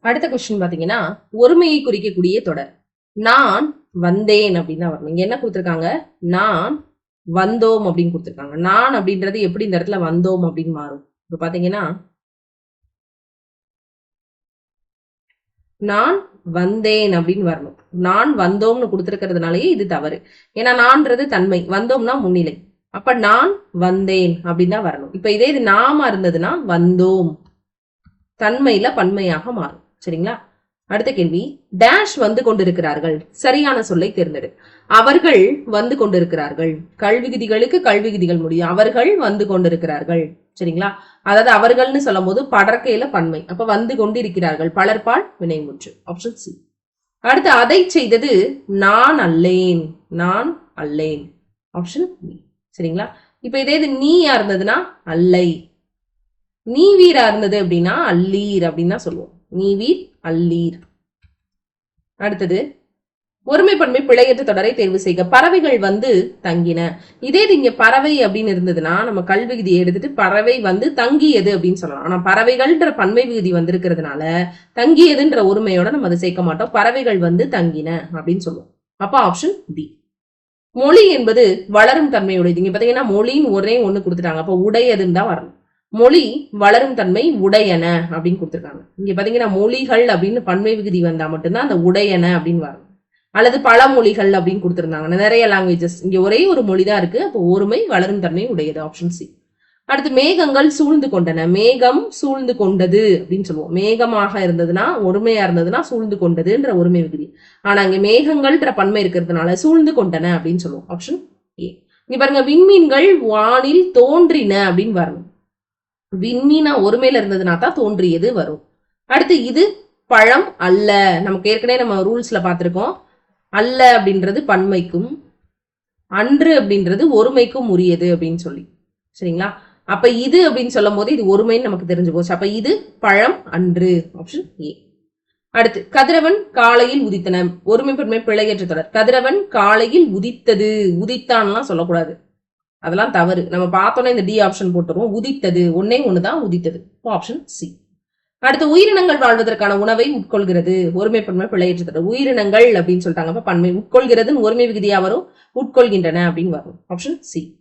அடுத்த கொஸ்டின் பாத்தீங்கன்னா ஒருமையை குறிக்கக்கூடிய தொடர். நான் வந்தேன் அப்படின்னு தான் வரணும். இங்க என்ன கொடுத்துருக்காங்க? நான் வந்தோம் அப்படின்னு கொடுத்துருக்காங்க. நான் அப்படின்றது எப்படி இந்த இடத்துல வந்தோம் அப்படின்னு மாறும்? இப்ப பாத்தீங்கன்னா நான் வந்தேன் அப்படின்னு வரணும். நான் வந்தோம்னு கொடுத்துருக்கிறதுனாலயே இது தவறு. ஏன்னா நான்றது தன்மை. வந்தோம்னா முன்னிலை. அப்ப நான் வந்தேன் அப்படின்னு தான் வரணும். இப்ப இதே இது நாம இருந்ததுன்னா வந்தோம். தன்மையில பன்மையாக மாறும். சரிங்களா? அடுத்த கேள்வி. டேஷ் வந்து கொண்டிருக்கிறார்கள். சரியான சொல்லை தேர்ந்தெடு. அவர்கள் வந்து கொண்டிருக்கிறார்கள். கல்விகுதிகளுக்கு கல்விகுதிகள் முடியும். அவர்கள் வந்து கொண்டிருக்கிறார்கள். சரிங்களா? அதாவது அவர்கள்னு சொல்லும் போது படற்கையில பன்மை. அப்ப வந்து கொண்டிருக்கிறார்கள். பலர்பால் வினைமுற்று. ஆப்ஷன் சி அடுத்து அதை செய்தது நான் அல்லேன். நான் அல்லேன். ஆப்ஷன் பி சரிங்களா? இப்ப இதே இது நீயா இருந்ததுன்னா அல்லை. நீ வீரா இருந்தது அப்படின்னா அல்லீர் அப்படின்னு தான் சொல்லுவோம். நீவீர் அல்லீர். அடுத்தது ஒருமைப்பன்மை பிழையற்ற தொடரை தேர்வு செய்க. பறவைகள் வந்து தங்கின. இதே இது இங்க பறவை அப்படின்னு இருந்ததுன்னா நம்ம கல்வி விதியை எடுத்துட்டு பறவை வந்து தங்கியது அப்படின்னு சொல்லலாம். ஆனா பறவைகள்ன்ற பன்மை விகுதி வந்திருக்கிறதுனால தங்கியதுன்ற ஒருமையோட நம்ம அதை சேர்க்க மாட்டோம். பறவைகள் வந்து தங்கின அப்படின்னு சொல்லுவோம். அப்ப ஆப்ஷன் டி மொழி என்பது வளரும் தன்மையுடையது. இங்க பாத்தீங்கன்னா மொழின்னு ஒரே ஒண்ணு கொடுத்துட்டாங்க. அப்ப உடையதுன்னு தான் வரணும். மொழி வளரும் தன்மை உடையன அப்படின்னு கொடுத்துருக்காங்க. இங்க பாத்தீங்கன்னா மொழிகள் அப்படின்னு பன்மை விகுதி வந்தா மட்டும்தான் அந்த உடையன அப்படின்னு வரும். அல்லது பல மொழிகள் அப்படின்னு கொடுத்துருந்தாங்க. நிறைய லாங்குவேஜஸ் இங்க ஒரே ஒரு மொழி தான் இருக்கு. அப்போ ஒருமை வளரும் தன்மை உடையது ஆப்ஷன் சி அடுத்து மேகங்கள் சூழ்ந்து கொண்டன. மேகம் சூழ்ந்து கொண்டது அப்படின்னு சொல்லுவோம். மேகமாக இருந்ததுன்னா ஒருமையா இருந்ததுன்னா சூழ்ந்து கொண்டதுன்ற ஒருமை விகுதி. ஆனா இங்க மேகங்கள்ன்ற பன்மை இருக்கிறதுனால சூழ்ந்து கொண்டன அப்படின்னு சொல்லுவோம். ஆப்ஷன் ஏ இங்க பாருங்க விண்மீன்கள் வானில் தோன்றின அப்படின்னு வரணும். விண்மீனா ஒருமையில இருந்ததுனா தான் தோன்றியது வரும். அடுத்து இது பழம் அல்ல. நமக்கு ஏற்கனவே நம்ம ரூல்ஸ்ல பார்த்துருக்கோம். அல்ல அப்படின்றது பன்மைக்கும் அன்று அப்படின்றது ஒருமைக்கும் உரியது அப்படின்னு சொல்லி. சரிங்களா? அப்ப இது அப்படின்னு சொல்லும் போது இது ஒருமைன்னு நமக்கு தெரிஞ்சு போச்சு. அப்ப இது பழம் அன்று. ஆப்ஷன் ஏ அடுத்து கதிரவன் காலையில் உதித்தன. ஒருமை பெருமை பிழையற்ற தொடர். கதிரவன் காலையில் உதித்தது. உதித்தான்லாம் சொல்லக்கூடாது. அதெல்லாம் தவறு. நம்ம பார்த்தோன்னே இந்த டி ஆப்ஷன் போட்டுருவோம். உதித்தது. ஒன்னே ஒண்ணுதான் உதித்தது. ஆப்ஷன் சி அடுத்து உயிரினங்கள் வாழ்வதற்கான உணவை உட்கொள்கிறது. ஒருமைப்பன்மை பிழையற்ற தொடர் உயிரினங்கள் அப்படின்னு சொல்லிட்டாங்க. அப்ப பன்மை உட்கொள்கிறதுன்னு ஒருமை விகுதியா வரும்? உட்கொள்கின்றன அப்படின்னு வரும். ஆப்ஷன் சி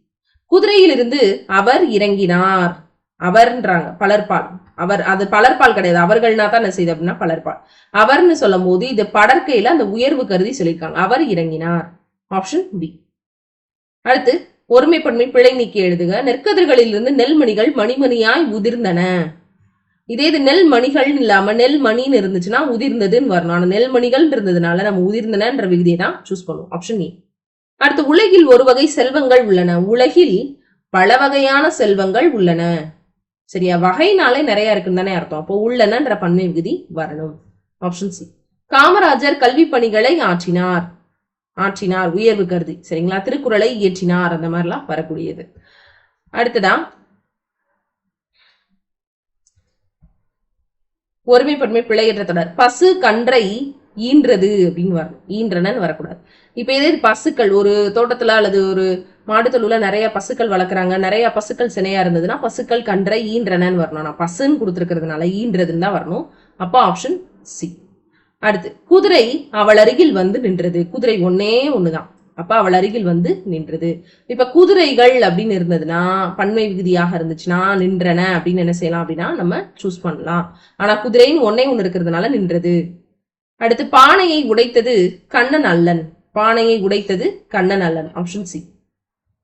குதிரையிலிருந்து அவர் இறங்கினார். அவர்ன்றாங்க. பலர்பால். அவர் அது பலர்பால் கிடையாது. அவர்கள்னா தான் என்ன செய்யுது அப்படின்னா பலர்பால். அவர்னு சொல்லும் போது இது படற்கையில அந்த உயர்வு கருதி சொல்லியிருக்காங்க. அவர் இறங்கினார். ஆப்ஷன் பி அடுத்து ஒருமைப்பன்மை பிழை நீக்கி எழுதுக. நெற்கதிர்களிலிருந்து நெல்மணிகள் மணிமணியாய் உதிர்ந்தன. இதே இது நெல் மணிகள்னு இல்லாம நெல் மணின்னு இருந்துச்சுன்னா உதிர்ந்ததுன்னு வரணும். ஆனா நெல் மணிகள் இருந்ததுனால நம்ம உதிர்ந்தனன்ற விகுதியை தான் சூஸ் பண்ணுவோம். ஆப்ஷன் ஏ அடுத்து உலகில் ஒரு வகை செல்வங்கள் உள்ளன. உலகில் பல வகையான செல்வங்கள் உள்ளன. சரியா? வகைனாலே நிறைய இருக்குன்னு தானே அர்த்தம். அப்போ உள்ளனன்ற பன்மை விகுதி வரணும். ஆப்ஷன் சி காமராஜர் கல்வி பணிகளை ஆற்றினார். ஆற்றினார் உயர்வு கருதி சரிங்களா? திருக்குறளை இயற்றினார் அந்த மாதிரிலாம் வரக்கூடியது. அடுத்ததா ஒருமைப்பன்மை பிழையற்ற தொடர். பசு கன்றை ஈன்றது அப்படின்னு வரணும் ஈன்றனன்னு வரக்கூடாது. இப்ப இதே பசுக்கள் ஒரு தோட்டத்துல அல்லது ஒரு மாடு நிறைய பசுக்கள் வளர்க்குறாங்க. நிறைய பசுக்கள் சினையா இருந்ததுன்னா பசுக்கள் கன்றை ஈன்றனன்னு வரணும். நான் பசுன்னு கொடுத்துருக்கிறதுனால ஈன்றதுன்னு தான் வரணும். அப்போ ஆப்ஷன் சி அடுத்து குதிரை அவள் அருகில் வந்து நின்றது. குதிரை ஒன்னே ஒண்ணுதான். அப்ப அவள் அருகில் வந்து நின்றது. இப்ப குதிரைகள் அப்படின்னு இருந்ததுன்னா பன்மை விகுதியாக இருந்துச்சுன்னா நின்றன அப்படின்னு என்ன செய்யலாம் அப்படின்னா நம்ம சூஸ் பண்ணலாம். ஆனா குதிரைன்னு ஒன்னே ஒண்ணு இருக்கிறதுனால நின்றது. அடுத்து பானையை உடைத்தது கண்ணன் அல்லன். பானையை உடைத்தது கண்ணன் அல்லன். ஆப்ஷன் சி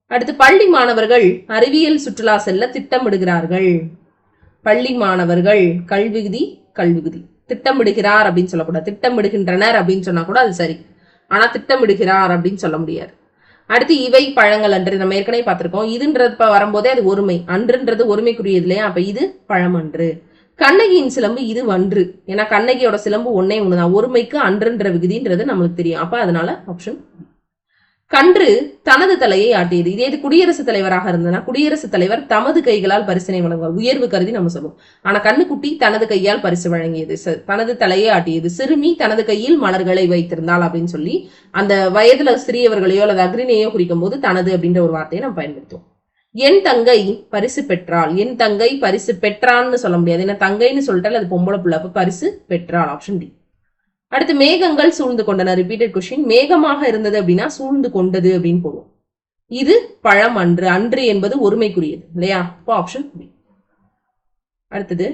அடுத்து பள்ளி மாணவர்கள் அறிவியல் சுற்றுலா செல்ல திட்டமிடுகிறார்கள். பள்ளி மாணவர்கள் கல்விகுதி கல்விகுதி. திட்டமிடுகிறார் அப்படின்னு சொல்லக்கூடாது. திட்டமிடுகின்றனர் அப்படின்னு சொன்னா கூட அது சரி. ஆனா திட்டமிடுகிறார் அப்படின்னு சொல்ல முடியாது. அடுத்து இவை பழங்கள் அன்று நம்ம ஏற்கனவே பார்த்திருக்கோம். இதுன்றது வரும்போதே அது ஒருமை. அன்றுன்றது ஒருமைக்குரியது இல்லையா? அப்ப இது பழமன்று. கண்ணகியின் சிலம்பு இது வன்று. ஏன்னா கண்ணகியோட சிலம்பு ஒன்னே ஒண்ணுதான். ஒருமைக்கு அன்றுன்ற விகுதின்றது நம்மளுக்கு தெரியும். அப்ப அதனால ஆப்ஷன் கன்று தனது தலையை ஆட்டியது. இதே இது குடியரசுத் தலைவராக இருந்ததுன்னா குடியரசுத் தலைவர் தமது கைகளால் பரிசினை வழங்குவார். உயர்வு கருதி நம்ம சொல்லுவோம். ஆனா கண்ணுக்குட்டி தனது கையால் பரிசு வழங்கியது. தனது தலையை ஆட்டியது. சிறுமி தனது கையில் மலர்களை வைத்திருந்தாள் அப்படின்னு சொல்லி அந்த வயதுல சிறியவர்களையோ அல்லது அக்னினையோ குறிக்கும் போது தனது அப்படின்ற ஒரு வார்த்தையை நம்ம பயன்படுத்துவோம். என் தங்கை பரிசு பெற்றாள். என் தங்கை பரிசு பெற்றான்னு சொல்ல முடியாது. ஏன்னா தங்கைன்னு சொல்லிட்டால் அது பொம்பளை பிள்ளை அப்ப பரிசு பெற்றாள் ஆப்ஷன் டி அடுத்து மேகங்கள் சூழ்ந்து கொண்டன. ரிப்பீட்டட் கொஸ்டின் மேகமாக இருந்தது அப்படின்னா சூழ்ந்து கொண்டது அப்படின்னு போடுவோம். இது பழம் அன்று. அன்று என்பது ஒருமைக்குரியது. இல்லையா? இப்போ ஆப்ஷன் பி அடுத்தது.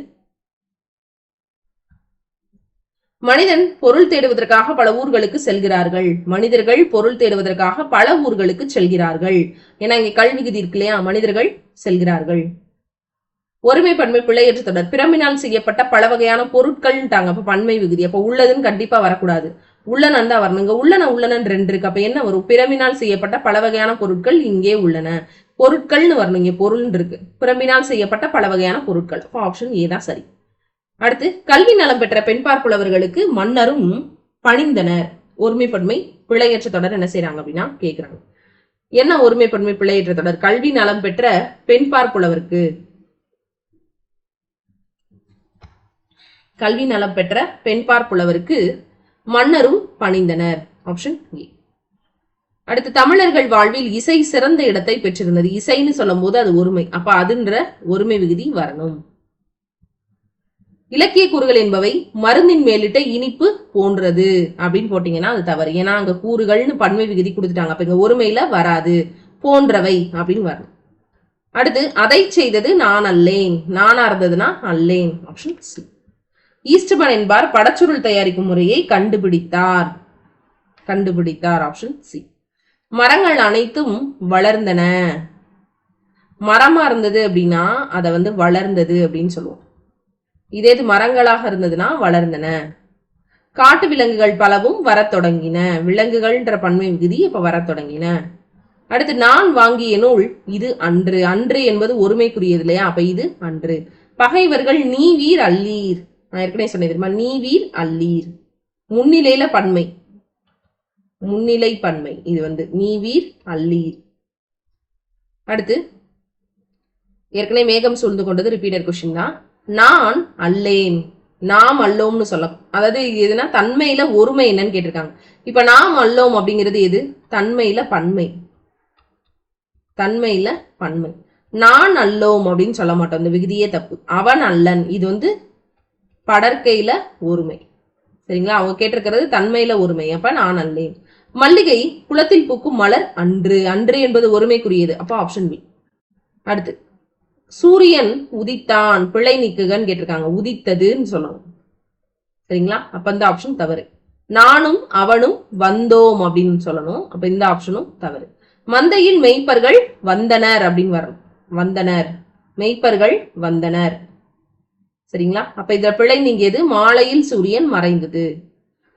மனிதன் பொருள் தேடுவதற்காக பல ஊர்களுக்கு செல்கிறார்கள். மனிதர்கள் பொருள் தேடுவதற்காக பல ஊர்களுக்கு செல்கிறார்கள். ஏன்னா இங்க கல்விகுதி இருக்கு இல்லையா? மனிதர்கள் செல்கிறார்கள். ஒருமை பன்மை பிள்ளையற்ற தொடர். பிரம்பினால் செய்யப்பட்ட பல வகையான பொருட்கள்ட்டாங்க அப்ப பன்மை விகுதி. அப்ப உள்ளதுன்னு கண்டிப்பா வரக்கூடாது. உள்ளனன் தான் வரணுங்க உள்ளன உள்ளனன் ரெண்டு இருக்கு. அப்ப என்ன வரும்? பிறமினால் செய்யப்பட்ட பல வகையான பொருட்கள் இங்கே உள்ளன. பொருட்கள்னு வரணும். இங்கே பொருள் இருக்கு. பிரம்பினால் செய்யப்பட்ட பல வகையான பொருட்கள். அப்போ ஆப்ஷன் ஏ தான் சரி. அடுத்து கல்வி நலம் பெற்ற பெண் பார்ப்புலவர்களுக்கு மன்னரும் பணிந்தனர். ஒருமைப்பன்மை பிள்ளையற்ற தொடர் என்ன செய்யறாங்க அப்படின்னா கேட்கிறாங்க என்ன ஒருமைப்பன்மை பிள்ளையற்ற தொடர்? கல்வி நலம் பெற்ற பெண் பார்ப்புலவருக்கு கல்வி நலம் பெற்ற பெண்பார் புலவருக்கு மன்னரும் பணிந்தனர். ஆப்ஷன் ஏ அடுத்து தமிழர்கள் வாழ்வில் இசை சிறந்த இடத்தை பெற்றிருந்தது. இசைன்னு சொல்லும் போது அது ஒருமை. அப்ப அதுன்ற ஒருமை விகுதி வரணும். இலக்கிய கூறுகள் என்பவை மருந்தின் மேலிட்ட இனிப்பு போன்றது அப்படின்னு போட்டீங்கன்னா அது தவறு. ஏன்னா அங்க கூறுகள்னு பன்மை விகுதி கொடுத்துட்டாங்க. அப்ப இங்க ஒருமையில வராது. போன்றவை அப்படின்னு வரணும். அடுத்து அதை செய்தது நான் அல்லேன். நானா இருந்ததுன்னா அல்லேன். ஆப்ஷன் சி ஈஸ்டபன் என்பார் படச்சுருள் தயாரிக்கும் முறையை கண்டுபிடித்தார். கண்டுபிடித்தார் ஆப்ஷன் சி மரங்கள் அனைத்தும் வளர்ந்தன. மரமா இருந்தது அப்படின்னா அதை வந்து வளர்ந்தது அப்படின்னு சொல்லுவோம். இதே இது மரங்களாக இருந்ததுன்னா வளர்ந்தன. காட்டு விலங்குகள் பலவும் வரத் தொடங்கின. விலங்குகள்ன்ற பன்மை விகுதி இப்ப வரத் தொடங்கின. அடுத்து நான் வாங்கிய நூல் இது அன்று. அன்று என்பது ஒருமைக்குரியது இல்லையா? அப்ப இது அன்று. பகைவர்கள் நீ வீர் அல்லீர். நான் ஏற்கனவே சொன்னேன் தெரியுமா? நீ வீர் அல்லீர். முன்னிலையில பன்மை. முன்னிலை பன்மை. இது வந்து நீ வீர் அல்லீர். அடுத்து ஏற்கனவே மேகம் சூழ்ந்து கொண்டது ரிப்பீட்டர் கொஸ்டின் தான். நான் அல்லேன். நாம் அல்லோம்னு சொல்லலாம் அதாவது இது எதுனா தன்மையில ஒருமை என்னன்னு கேட்டிருக்காங்க. இப்ப நாம் அல்லோம் அப்படிங்கிறது எது? தன்மையில பன்மை. தன்மையில பன்மை. நான் அல்லோம் அப்படின்னு சொல்ல மாட்டோம். இந்த விகுதியே தப்பு. அவன் அல்லன். இது வந்து படற்கையில ஒருமை. சரிங்களா? அவங்க கேட்டிருக்கிறது தன்மையில ஒருமை. அப்ப நான் அல்லேன். மல்லிகை குளத்தில் பூக்கும் மலர் அன்று. அன்று என்பது ஒருமைக்குரியது. அப்ப ஆப்ஷன் பி அடுத்து. சூரியன் உதித்தான். பிழை நீக்குகன்னு கேட்டிருக்காங்க. உதித்ததுன்னு சொல்லணும் சரிங்களா? அப்ப இந்த ஆப்ஷன் தவறு. நானும் அவனும் வந்தோம் அப்படின்னு சொல்லணும். அப்ப இந்த ஆப்ஷனும் தவறு. மந்தையில் மெய்ப்பர்கள் வந்தனர் அப்படின்னு வரணும். வந்தனர். மெய்ப்பர்கள் வந்தனர். சரிங்களா? அப்ப இதுல பிழை நீங்கியது மாலையில் சூரியன் மறைந்தது.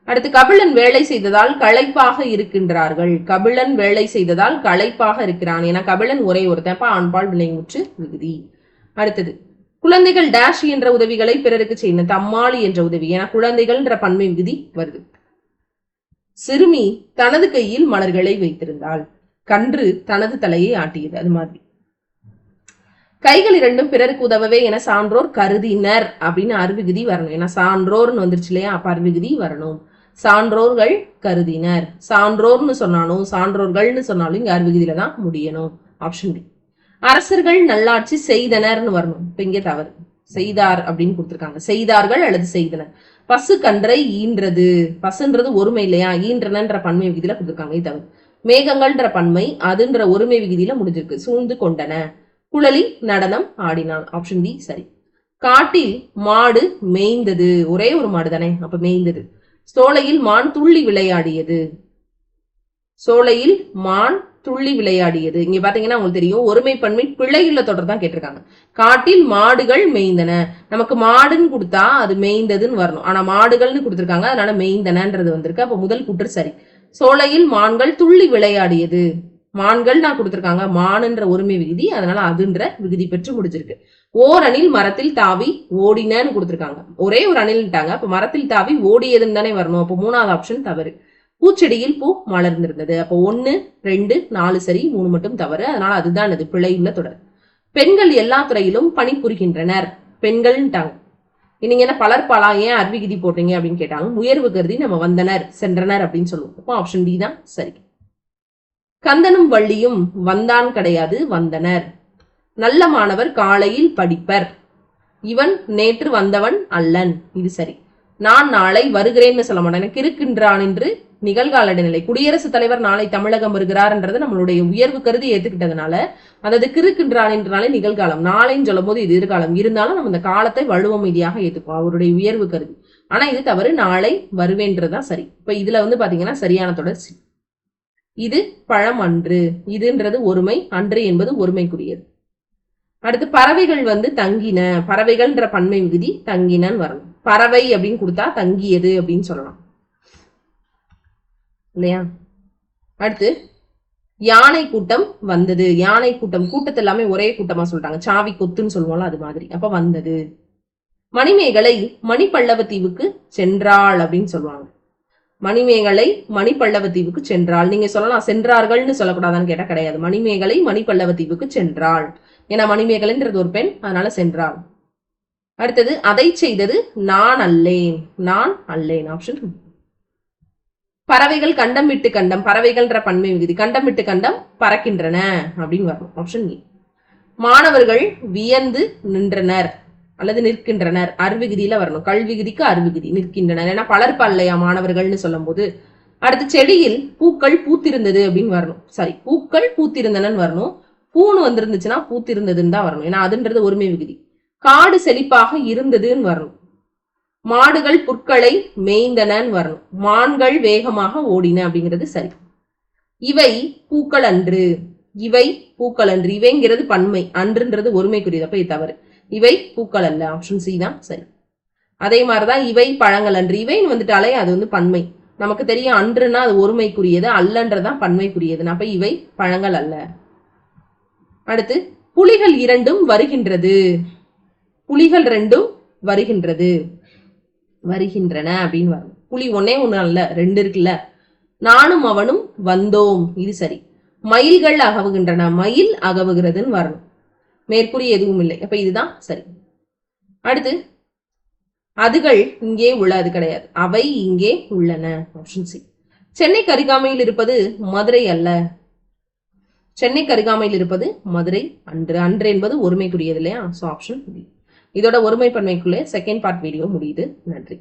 அடுத்து கபிலன் வேலை செய்ததால் களைப்பாக இருக்கின்றார்கள். கபிலன் வேலை செய்ததால் களைப்பாக இருக்கிறான். ஏன்னா கபிலன் ஒரே ஒருத்தன். ஆண்பால் வினைமுற்று விகுதி அடுத்தது குழந்தைகள் டேஷ் என்ற உதவிகளை பிறருக்கு செய்யணும் தம்மாளி என்ற உதவி. ஏன்னா குழந்தைகள்ன்ற பன்மை விகுதி வருது. சிறுமி தனது கையில் மலர்களை வைத்திருந்தாள். கன்று தனது தலையை ஆட்டியது. அது மாதிரி. கைகள் இரண்டும் பிறருக்கு உதவவே என சான்றோர் கருதினர் அப்படின்னு அருவிகுதி வரணும். ஏன்னா சான்றோர்னு வந்துருச்சு இல்லையா? அப்ப அருவிகுதி வரணும். சான்றோர்கள் கருதினர். சான்றோர்னு சொன்னாலும் சான்றோர்கள்னு சொன்னாலும் இங்க அருவிகுதியில தான் முடியணும். ஆப்ஷன் டி அரசர்கள் நல்லாட்சி செய்தனர்னு வரணும். இப்ப இங்கே தவறு. செய்தார் அப்படின்னு கொடுத்துருக்காங்க. செய்தார்கள் அல்லது செய்தனர். பசு கன்றை ஈன்றது. பசுன்றது ஒருமை இல்லையா? ஈன்றனன்ற பன்மை விகுதியில கொடுத்துருக்காங்க. தவறு. மேகங்கள்ன்ற பன்மை அதுன்ற ஒருமை விகுதியில முடிஞ்சிருக்கு. சூழ்ந்து கொண்டன. குழலி நடனம் ஆடினான். ஆப்ஷன் டி சரி. காட்டில் மாடு மேய்ந்தது. ஒரே ஒரு மாடு தானே அப்ப மேய்ந்தது. சோலையில் மான் துள்ளி விளையாடியது. சோலையில் மான் துள்ளி விளையாடியது. இங்க பாத்தீங்கன்னா உங்களுக்கு தெரியும் ஒருமை பன்மை பிழையுள்ள தொடர் தான் கேட்டிருக்காங்க. காட்டில் மாடுகள் மேய்ந்தன. நமக்கு மாடுன்னு கொடுத்தா அது மேய்ந்ததுன்னு வரணும். ஆனா மாடுகள்னு கொடுத்துருக்காங்க அதனால மேய்ந்தனன்றது வந்திருக்கு. அப்ப முதல் குற்று சரி. சோலையில் மான்கள் துள்ளி விளையாடியது. மான்கள் நான் கொடுத்துருக்காங்க. மானுன்ற ஒருமை விகுதி அதனால அதுன்ற விகுதி பெற்று முடிஞ்சிருக்கு. ஓர் அணில் மரத்தில் தாவி ஓடினன்னு கொடுத்துருக்காங்க. ஒரே ஒரு அணில்ட்டாங்க. அப்ப மரத்தில் தாவி ஓடியதுன்னு தானே வரணும். அப்போ மூணாவது ஆப்ஷன் தவறு. பூச்செடியில் பூ மலர்ந்திருந்தது. அப்போ ஒன்னு ரெண்டு நாலு சரி மூணு மட்டும் தவறு. அதனால அதுதான் அது பிழையுள்ள தொடர். பெண்கள் எல்லா துறையிலும் பணிபுரிகின்றனர் பெண்கள்ட்டாங்க நீங்க என்ன பலர்பாலா ஏன் அருவிகிதி போட்டீங்க அப்படின்னு கேட்டாங்க உயர்வு கருதி நம்ம வந்தனர் சென்றனர் அப்படின்னு சொல்லுவோம். அப்போ ஆப்ஷன் டி தான். சரி. கந்தனும் வள்ளியும் வந்தான் கிடையாது வந்தனர். நல்ல மாணவர் காலையில் படிப்பர். இவன் நேற்று வந்தவன் அல்லன். இது சரி. நான் நாளை வருகிறேன்னு சொல்ல மாட்டேன் எனக்கு இருக்கின்றான் என்று நிகழ்கால இடைநிலை. குடியரசுத் தலைவர் நாளை தமிழகம் வருகிறார்ன்றது நம்மளுடைய உயர்வு கருதி ஏத்துக்கிட்டதுனால அதாவது கிருக்கின்றான் என்றாலே நிகழ்காலம். நாளைன்னு சொல்லும் போது இது எதிர்காலம். இருந்தாலும் நம்ம இந்த காலத்தை வலுவமைதியாக ஏத்துக்குவோம். அவருடைய உயர்வு கருதி. ஆனா இது தவறு. நாளை வருவேன்றதுதான் சரி. இப்ப இதுல வந்து பாத்தீங்கன்னா சரியான தொடர்ச்சி. இது பழம் அன்று இதுன்றது ஒருமை அன்று என்பது ஒருமைக்குரியது. அடுத்து பறவைகள் வந்து தங்கின. பறவைகள்ன்ற பன்மை விகுதி தங்கினன்னு வரணும். பறவை அப்படின்னு கொடுத்தா தங்கியது அப்படின்னு சொல்லலாம். இல்லையா? அடுத்து யானை கூட்டம் வந்தது. யானை கூட்டம் கூட்டத்தை எல்லாமே ஒரே கூட்டமா சொல்றாங்க. சாவி கொத்துன்னு சொல்லுவோம்ல அது மாதிரி. அப்ப வந்தது. மணிமேகலை மணிப்பல்லவ தீவுக்கு சென்றாள் அப்படின்னு சொல்லுவாங்க. மணிமேகலை மணிப்பல்லவ தீவுக்கு சென்றாள். நீங்க சொல்லலாம் சென்றார்கள்னு சொல்லக்கூடாதான்னு கேட்டா கிடையாது. மணிமேகலை மணிப்பல்லவ தீவுக்கு சென்றாள். ஏன்னா மணிமேகலைன்றது ஒரு பெண் அதனால சென்றாள். அடுத்தது அதை செய்தது நான் அல்லேன். நான் அல்லேன். ஆப்ஷன் பறவைகள் கண்டம் விட்டு கண்டம் பறவைகள்ன்ற பன்மை விகுதி கண்டம் விட்டு கண்டம் பறக்கின்றன அப்படின்னு வரும். ஆப்ஷன் ஏ மாணவர்கள் வியந்து நின்றனர். அல்லது நிற்கின்றனர். அருவிகுதியில வரணும். கல்விகுதிக்கு அருவிகுதி நிற்கின்றனர். ஏன்னா பலர் அல்லையா மாணவர்கள்னு சொல்லும் போது அடுத்து செடியில் பூக்கள் பூத்திருந்தது அப்படின்னு வரணும். சாரி பூக்கள் பூத்திருந்தனன்னு வரணும். பூன்னு வந்திருந்துச்சுன்னா பூத்திருந்ததுன்னு தான் வரணும். ஏன்னா அதுன்றது ஒருமை விகுதி. காடு செழிப்பாக இருந்ததுன்னு வரணும். மாடுகள் புற்களை மேய்ந்தனன்னு வரணும். மான்கள் வேகமாக ஓடின அப்படிங்கிறது சரி. இவை பூக்கள் அன்று. இவை பூக்கள் அன்று. இவைங்கிறது பன்மை. அன்றுன்றது ஒருமை குறியதப்ப தவறு. இவை பூக்கள் அல்ல ஆப்ஷன் சி தான். சரி. அதே மாதிரிதான் இவை பழங்கள் அன்று. இவைன்னு வந்துட்டாலே அது வந்து பன்மை. நமக்கு தெரியும் அன்றுனா அது ஒருமைக்குரியது அல்லன்றதான் பன்மைக்குரியது. அப்ப இவை பழங்கள் அல்ல. அடுத்து புலிகள் இரண்டும் வருகின்றது. புலிகள் ரெண்டும் வருகின்றது. வருகின்றன அப்படின்னு வரும். புலி ஒன்னே ஒண்ணு அல்ல ரெண்டு இருக்குல்ல. நானும் அவனும் வந்தோம். இது சரி. மயில்கள் அகவுகின்றன. மயில் அகவுகிறதுன்னு வரணும். மேற்கூறி எதுவும் இல்லை. அப்ப இதுதான் சரி. அடுத்து அதுகள் இங்கே உள்ள அது கிடையாது. அவை இங்கே உள்ளன. ஆப்ஷன் சி சென்னை கருகாமையில் இருப்பது மதுரை அல்ல. சென்னை கருகாமையில் இருப்பது மதுரை அன்று அன்று என்பது ஒருமைக்குரியது இல்லையா? ஸோ ஆப்ஷன் இதோட இதோட ஒருமைப்பன்மைக்குள்ளே செகண்ட் பார்ட் வீடியோ முடியுது. நன்றி.